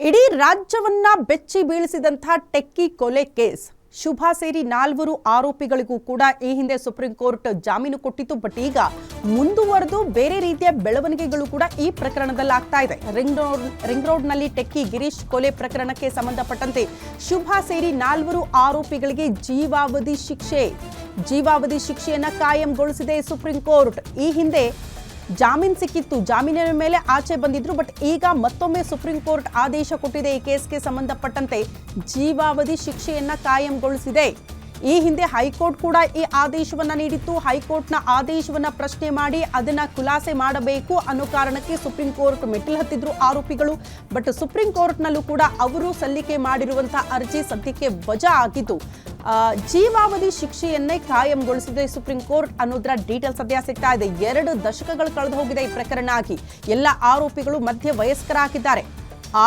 ಇಡೀ ರಾಜ್ಯವನ್ನ ಬೆಚ್ಚಿ ಬೀಳಿಸಿದಂತಹ ಟೆಕ್ಕಿ ಕೊಲೆ ಕೇಸ್. ಶುಭ ಸೇರಿ ನಾಲ್ವರು ಆರೋಪಿಗಳಿಗೂ ಕೂಡ ಈ ಹಿಂದೆ ಸುಪ್ರೀಂ ಕೋರ್ಟ್ ಜಾಮೀನು ಕೊಟ್ಟಿತ್ತು. ಬಟ್ ಈಗ ಮುಂದುವರೆದು ಬೇರೆ ರೀತಿಯ ಬೆಳವಣಿಗೆಗಳು ಕೂಡ ಈ ಪ್ರಕರಣದಲ್ಲಿ ಆಗ್ತಾ ಇದೆ. ರಿಂಗ್ ರೋಡ್, ರಿಂಗ್ ರೋಡ್ನಲ್ಲಿ ಟೆಕ್ಕಿ ಗಿರೀಶ್ ಕೊಲೆ ಪ್ರಕರಣಕ್ಕೆ ಸಂಬಂಧಪಟ್ಟಂತೆ ಶುಭ ಸೇರಿ ನಾಲ್ವರು ಆರೋಪಿಗಳಿಗೆ ಜೀವಾವಧಿ ಶಿಕ್ಷೆ, ಜೀವಾವಧಿ ಶಿಕ್ಷೆಯನ್ನ ಕಾಯಂಗೊಳಿಸಿದೆ ಸುಪ್ರೀಂ ಕೋರ್ಟ್. ಈ ಹಿಂದೆ ಜಾಮೀನ್ ಸಿಕ್ಕಿತ್ತು. ಜಾಮೀನಿನ ಮೇಲೆ ಆಚೆ ಬಂದಿದ್ರು, ಬಟ್ ಈಗ ಮತ್ತೊಮ್ಮೆ ಸುಪ್ರೀಂ ಕೋರ್ಟ್ ಆದೇಶ ಕೊಟ್ಟಿದೆ. ಈ ಕೇಸ್ಗೆ ಸಂಬಂಧಪಟ್ಟಂತೆ ಜೀವಾವಧಿ ಶಿಕ್ಷೆಯನ್ನ ಕಾಯಂಗೊಳಿಸಿದೆ. ಈ ಹಿಂದೆ ಹೈಕೋರ್ಟ್ ಕೂಡ ಈ ಆದೇಶವನ್ನ ನೀಡಿತ್ತು. ಹೈಕೋರ್ಟ್ನ ಆದೇಶವನ್ನ ಪ್ರಶ್ನೆ ಮಾಡಿ ಅದನ್ನ ಖುಲಾಸೆ ಮಾಡಬೇಕು ಅನ್ನೋ ಕಾರಣಕ್ಕೆ ಸುಪ್ರೀಂ ಕೋರ್ಟ್ ಮೆಟ್ಟಿಲು ಹತ್ತಿದ್ರು ಆರೋಪಿಗಳು. ಬಟ್ ಸುಪ್ರೀಂ ಕೋರ್ಟ್ನಲ್ಲೂ ಕೂಡ ಅವರು ಸಲ್ಲಿಕೆ ಮಾಡಿರುವಂತಹ ಅರ್ಜಿ ಸದ್ಯಕ್ಕೆ ವಜಾ ಆಗಿದ್ದು ಜೀವಾವಧಿ ಶಿಕ್ಷೆಯನ್ನೇ ಕಾಯಂಗೊಳಿಸಿದೆ ಸುಪ್ರೀಂ ಕೋರ್ಟ್ ಅನ್ನೋದ್ರ ಡೀಟೇಲ್ಸ್ ಸದ್ಯ ಸಿಗ್ತಾ ಇದೆ. ಎರಡು ದಶಕಗಳು ಕಳೆದು ಹೋಗಿದೆ ಈ ಪ್ರಕರಣ ಆಗಿ. ಎಲ್ಲ ಆರೋಪಿಗಳು ಮಧ್ಯ ವಯಸ್ಕರಾಗಿದ್ದಾರೆ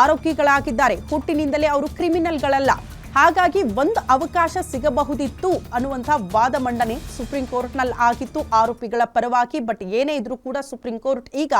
ಆರೋಪಿಗಳಾಗಿದ್ದಾರೆ. ಹುಟ್ಟಿನಿಂದಲೇ ಅವರು ಕ್ರಿಮಿನಲ್ಗಳಲ್ಲ. ಹಾಗಾಗಿ ಒಂದು ಅವಕಾಶ ಸಿಗಬಹುದಿತ್ತು ಅನ್ನುವಂಥ ವಾದ ಮಂಡನೆ ಸುಪ್ರೀಂ ಕೋರ್ಟ್ನಲ್ಲಿ ಆಗಿತ್ತು ಆರೋಪಿಗಳ ಪರವಾಗಿ. ಬಟ್ ಏನೇ ಇದ್ರೂ ಕೂಡ ಸುಪ್ರೀಂ ಕೋರ್ಟ್ ಈಗ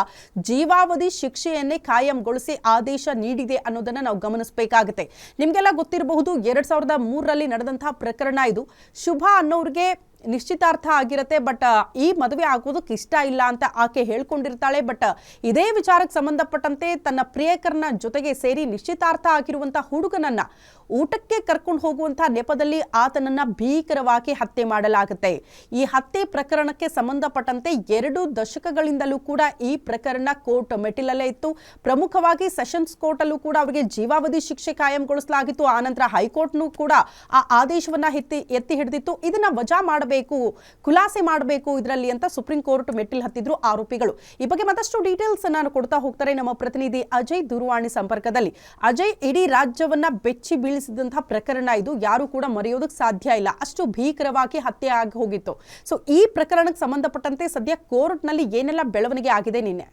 ಜೀವಾವಧಿ ಶಿಕ್ಷೆಯನ್ನೇ ಕಾಯಂಗೊಳಿಸಿ ಆದೇಶ ನೀಡಿದೆ ಅನ್ನೋದನ್ನ ನಾವು ಗಮನಿಸಬೇಕಾಗುತ್ತೆ. ನಿಮಗೆಲ್ಲ ಗೊತ್ತಿರಬಹುದು, ಎರಡ್ ಸಾವಿರದ ಮೂರರಲ್ಲಿ ನಡೆದಂತಹ ಪ್ರಕರಣ ಇದು. ಶುಭ ಅನ್ನೋರಿಗೆ ನಿಶ್ಚಿತಾರ್ಥ ಆಗಿರುತ್ತೆ ಬಟ್ ಈ ಮದುವೆ ಆಗೋದಕ್ಕೆ ಇಷ್ಟ ಇಲ್ಲ ಅಂತ ಆಕೆ ಹೇಳ್ಕೊಂಡಿರ್ತಾಳೆ. ಬಟ್ ಇದೇ ವಿಚಾರಕ್ಕೆ ಸಂಬಂಧಪಟ್ಟಂತೆ ತನ್ನ ಪ್ರಿಯಕರನ ಜೊತೆಗೆ ಸೇರಿ ನಿಶ್ಚಿತಾರ್ಥ ಆಗಿರುವಂಥ ಹುಡುಗನನ್ನ ಊಟಕ್ಕೆ ಕರ್ಕೊಂಡು ಹೋಗುವಂಥ ನೆಪದಲ್ಲಿ ಆತನನ್ನ ಭೀಕರವಾಗಿ ಹತ್ಯೆ ಮಾಡಲಾಗುತ್ತೆ. ಈ ಹತ್ಯೆ ಪ್ರಕರಣಕ್ಕೆ ಸಂಬಂಧಪಟ್ಟಂತೆ ಎರಡು ದಶಕಗಳಿಂದಲೂ ಕೂಡ ಈ ಪ್ರಕರಣ ಕೋರ್ಟ್ ಮೆಟ್ಟಿಲಲ್ಲೇ ಇತ್ತು. ಪ್ರಮುಖವಾಗಿ ಸೆಷನ್ಸ್ ಕೋರ್ಟ್ ಅಲ್ಲೂ ಕೂಡ ಅವರಿಗೆ ಜೀವಾವಧಿ ಶಿಕ್ಷೆ ಕಾಯಂಗೊಳಿಸಲಾಗಿತ್ತು. ಆನಂತರ ಹೈಕೋರ್ಟ್ನೂ ಕೂಡ ಆ ಆದೇಶವನ್ನ ಎತ್ತಿ ಎತ್ತಿ ಹಿಡಿದಿತ್ತು. ಇದನ್ನ ವಜಾ ಮಾಡಬೇಕು, ಖುಲಾಸೆ ಮಾಡಬೇಕು ಇದರಲ್ಲಿ ಅಂತ ಸುಪ್ರೀಂ ಕೋರ್ಟ್ ಮೆಟ್ಟಿಲು ಹತ್ತಿದ್ರು ಆರೋಪಿಗಳು. ಈ ಬಗ್ಗೆ ಮತ್ತಷ್ಟು ಡೀಟೇಲ್ಸ್ ನಾನು ಕೊಡ್ತಾ ಹೋಗ್ತಾರೆ ನಮ್ಮ ಪ್ರತಿನಿಧಿ ಅಜಯ್ ದೂರವಾಣಿ ಸಂಪರ್ಕದಲ್ಲಿ. ಅಜಯ್ ಇಡೀ ರಾಜ್ಯವನ್ನ ಬೆಚ್ಚಿ ಬೀಳಿಸಿದಂತಹ ಪ್ರಕರಣ ಇದು. ಯಾರು ಕೂಡ ಮರೆಯೋದಕ್ಕೆ ಸಾಧ್ಯ ಇಲ್ಲ. ಅಷ್ಟು ಭೀಕರವಾಗಿ ಹತ್ಯೆ ಆಗಿ ಹೋಗಿತ್ತು. ಸೊ ಈ ಪ್ರಕರಣಕ್ಕೆ ಸಂಬಂಧಪಟ್ಟಂತೆ ಸದ್ಯ ಕೋರ್ಟ್ನಲ್ಲಿ ಏನೆಲ್ಲ ಬೆಳವಣಿಗೆ ಆಗಿದೆ ನಿನ್ನೆ?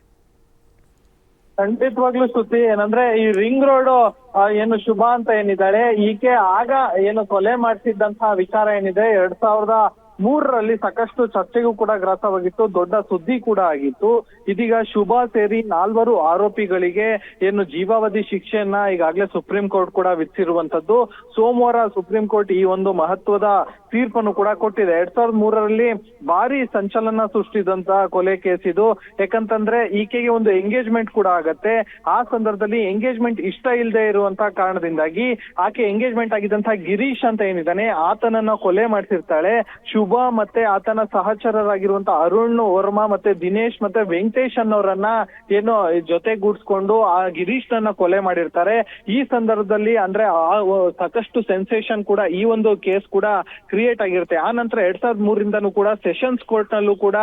ಖಂಡಿತವಾಗ್ಲೂ ಸುದ್ದಿ ಏನಂದ್ರೆ ಈ ರಿಂಗ್ ರೋಡ್ ಏನು ಶುಭ ಅಂತ ಏನಿದ್ದಾಳೆ ಈಕೆ ಆಗ ಏನು ಕೊಲೆ ಮಾಡಿಸಿದ್ದಂತಹ ವಿಚಾರ ಏನಿದೆ, ಎರಡ್ ಸಾವಿರದ ಮೂರರಲ್ಲಿ ಸಾಕಷ್ಟು ಚರ್ಚೆಗೂ ಕೂಡ ಗ್ರಾಸವಾಗಿತ್ತು, ದೊಡ್ಡ ಸುದ್ದಿ ಕೂಡ ಆಗಿತ್ತು. ಇದೀಗ ಶುಭಾ ಸೇರಿ ನಾಲ್ವರು ಆರೋಪಿಗಳಿಗೆ ಏನು ಜೀವಾವಧಿ ಶಿಕ್ಷೆಯನ್ನ ಈಗಾಗಲೇ ಸುಪ್ರೀಂ ಕೋರ್ಟ್ ಕೂಡ ವಿಧಿಸಿರುವಂತದ್ದು ಸೋಮವಾರ ಸುಪ್ರೀಂ ಕೋರ್ಟ್ ಈ ಒಂದು ಮಹತ್ವದ ತೀರ್ಪನ್ನು ಕೂಡ ಕೊಟ್ಟಿದೆ. ಎರಡ್ ಸಾವಿರದ ಮೂರರಲ್ಲಿ ಭಾರಿ ಸಂಚಲನ ಸೃಷ್ಟಿಸಿದಂತಹ ಕೊಲೆ ಕೇಸ್ ಇದು. ಯಾಕಂತಂದ್ರೆ ಈಕೆಗೆ ಒಂದು ಎಂಗೇಜ್ಮೆಂಟ್ ಕೂಡ ಆಗತ್ತೆ. ಆ ಸಂದರ್ಭದಲ್ಲಿ ಎಂಗೇಜ್ಮೆಂಟ್ ಇಷ್ಟ ಇಲ್ಲದೆ ಇರುವಂತಹ ಕಾರಣದಿಂದಾಗಿ ಆಕೆ ಎಂಗೇಜ್ಮೆಂಟ್ ಆಗಿದ್ದಂತಹ ಗಿರೀಶ್ ಅಂತ ಏನಿದ್ದಾನೆ, ಆತನನ್ನ ಕೊಲೆ ಮಾಡಿಸಿರ್ತಾಳೆ ಶುಭ ಮತ್ತೆ ಆತನ ಸಹಚರರಾಗಿರುವಂತ ಅರುಣ್, ವರ್ಮಾ ಮತ್ತೆ ದಿನೇಶ್ ಮತ್ತೆ ವೆಂಕಟೇಶ್ ಅನ್ನೋರನ್ನ ಏನೋ ಜೊತೆಗೂಡ್ಸ್ಕೊಂಡು ಆ ಗಿರೀಶ್ ನನ್ನ ಕೊಲೆ ಮಾಡಿರ್ತಾರೆ. ಈ ಸಂದರ್ಭದಲ್ಲಿ ಅಂದ್ರೆ ಆ ಸಾಕಷ್ಟು ಸೆನ್ಸೇಷನ್ ಕೂಡ ಈ ಒಂದು ಕೇಸ್ ಕೂಡ ಕ್ರಿಯೇಟ್ ಆಗಿರುತ್ತೆ. ಆ ನಂತರ ಎರಡ್ ಸಾವಿರದ ಮೂರಿಂದನೂ ಕೂಡ ಸೆಷನ್ಸ್ ಕೋರ್ಟ್ ನಲ್ಲೂ ಕೂಡ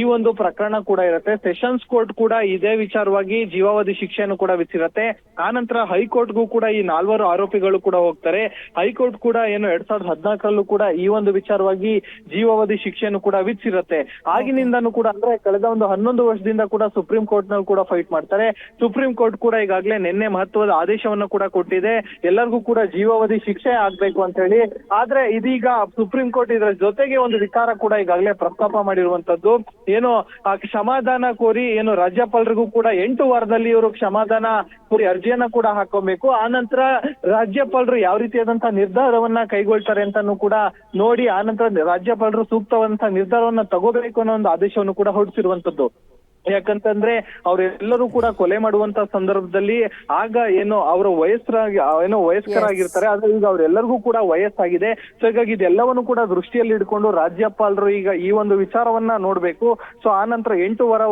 ಈ ಒಂದು ಪ್ರಕರಣ ಕೂಡ ಇರುತ್ತೆ. ಸೆಷನ್ಸ್ ಕೋರ್ಟ್ ಕೂಡ ಇದೇ ವಿಚಾರವಾಗಿ ಜೀವಾವಧಿ ಶಿಕ್ಷೆಯನ್ನು ಕೂಡ ವಿಧಿಸಿರುತ್ತೆ. ಆ ನಂತರ ಹೈಕೋರ್ಟ್ಗೂ ಕೂಡ ಈ ನಾಲ್ವರು ಆರೋಪಿಗಳು ಕೂಡ ಹೋಗ್ತಾರೆ. ಹೈಕೋರ್ಟ್ ಕೂಡ ಏನು ಎರಡ್ ಸಾವಿರದ ಹದಿನಾಲ್ಕರಲ್ಲೂ ಕೂಡ ಈ ಒಂದು ವಿಚಾರವಾಗಿ ಜೀವಾವಧಿ ಶಿಕ್ಷೆಯನ್ನು ಕೂಡ ವಿಧಿಸಿರುತ್ತೆ. ಆಗಿನಿಂದನೂ ಕೂಡ ಅಂದ್ರೆ ಕಳೆದ ಒಂದು ಹನ್ನೊಂದು ವರ್ಷದಿಂದ ಕೂಡ ಸುಪ್ರೀಂ ಕೋರ್ಟ್ನಲ್ಲಿ ಕೂಡ ಫೈಟ್ ಮಾಡ್ತಾರೆ. ಸುಪ್ರೀಂ ಕೋರ್ಟ್ ಕೂಡ ಈಗಾಗಲೇ ನಿನ್ನೆ ಮಹತ್ವದ ಆದೇಶವನ್ನು ಕೂಡ ಕೊಟ್ಟಿದೆ. ಎಲ್ಲರಿಗೂ ಕೂಡ ಜೀವಾವಧಿ ಶಿಕ್ಷೆ ಆಗ್ಬೇಕು ಅಂತ ಹೇಳಿ. ಆದ್ರೆ ಇದೀಗ ಸುಪ್ರೀಂ ಕೋರ್ಟ್ ಇದರ ಜೊತೆಗೆ ಒಂದು ವಿಚಾರ ಕೂಡ ಈಗಾಗಲೇ ಪ್ರಸ್ತಾಪ ಮಾಡಿರುವಂತದ್ದು. ಏನು, ಆ ಕ್ಷಮಾದಾನ ಕೋರಿ ಏನು ರಾಜ್ಯಪಾಲರಿಗೂ ಕೂಡ ಎಂಟು ವಾರದಲ್ಲಿ ಇವರು ಕ್ಷಮಾದಾನ ಕೋರಿ ಅರ್ಜಿಯನ್ನ ಕೂಡ ಹಾಕೋಬೇಕು. ಆ ನಂತರ ರಾಜ್ಯಪಾಲರು ಯಾವ ರೀತಿಯಾದಂತಹ ನಿರ್ಧಾರವನ್ನ ಕೈಗೊಳ್ತಾರೆ ಅಂತಾನು ಕೂಡ ನೋಡಿ, ಆ ನಂತರ ರಾಜ್ಯಪಾಲರು ಸೂಕ್ತವಾದಂತಹ ನಿರ್ಧಾರವನ್ನ ತಗೋಬೇಕು ಅನ್ನೋ ಒಂದು ಆದೇಶವನ್ನು ಕೂಡ ಹೊರಡಿಸಿರುವಂತದ್ದು. ಯಾಕಂತಂದ್ರೆ ಅವರೆಲ್ಲರೂ ಕೂಡ ಕೊಲೆ ಮಾಡುವಂತ ಸಂದರ್ಭದಲ್ಲಿ ಆಗ ಏನು ಅವರ ವಯಸ್ಸರಾಗಿ ಏನೋ ವಯಸ್ಕರಾಗಿರ್ತಾರೆ. ಆದ್ರೆ ಈಗ ಅವರೆಲ್ಲರಿಗೂ ಕೂಡ ವಯಸ್ಸಾಗಿದೆ. ಸೊ ಹೀಗಾಗಿ ಇದೆಲ್ಲವನ್ನು ಕೂಡ ದೃಷ್ಟಿಯಲ್ಲಿ ಇಟ್ಕೊಂಡು ರಾಜ್ಯಪಾಲರು ಈಗ ಈ ಒಂದು ವಿಚಾರವನ್ನ ನೋಡ್ಬೇಕು. ಸೊ ಆ ನಂತರ ಎಂಟು ವಾರ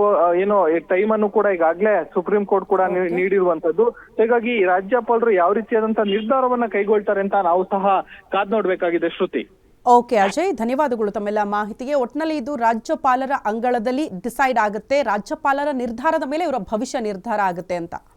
ಏನೋ ಟೈಮ್ ಅನ್ನು ಕೂಡ ಈಗಾಗ್ಲೇ ಸುಪ್ರೀಂ ಕೋರ್ಟ್ ಕೂಡ ನೀಡಿರುವಂತದ್ದು. ನೀಡಿರುವಂತದ್ದು ಹೀಗಾಗಿ ರಾಜ್ಯಪಾಲರು ಯಾವ ರೀತಿಯಾದಂತಹ ನಿರ್ಧಾರವನ್ನ ಕೈಗೊಳ್ತಾರೆ ಅಂತ ನಾವು ಸಹ ಕಾದ್ ನೋಡ್ಬೇಕಾಗಿದೆ ಶ್ರುತಿ. ಓಕೆ ಅಜಯ್, ಧನ್ಯವಾದಗಳು ತಮ್ಮೆಲ್ಲ ಮಾಹಿತಿಗೆ. ಒಟ್ಟಿನಲ್ಲಿ ಇದು ರಾಜ್ಯಪಾಲರ ಅಂಗಳದಲ್ಲಿ ಡಿಸೈಡ್ ಆಗುತ್ತೆ. ರಾಜ್ಯಪಾಲರ ನಿರ್ಧಾರದ ಮೇಲೆ ಇವರ ಭವಿಷ್ಯ ನಿರ್ಧಾರ ಆಗುತ್ತೆ ಅಂತ.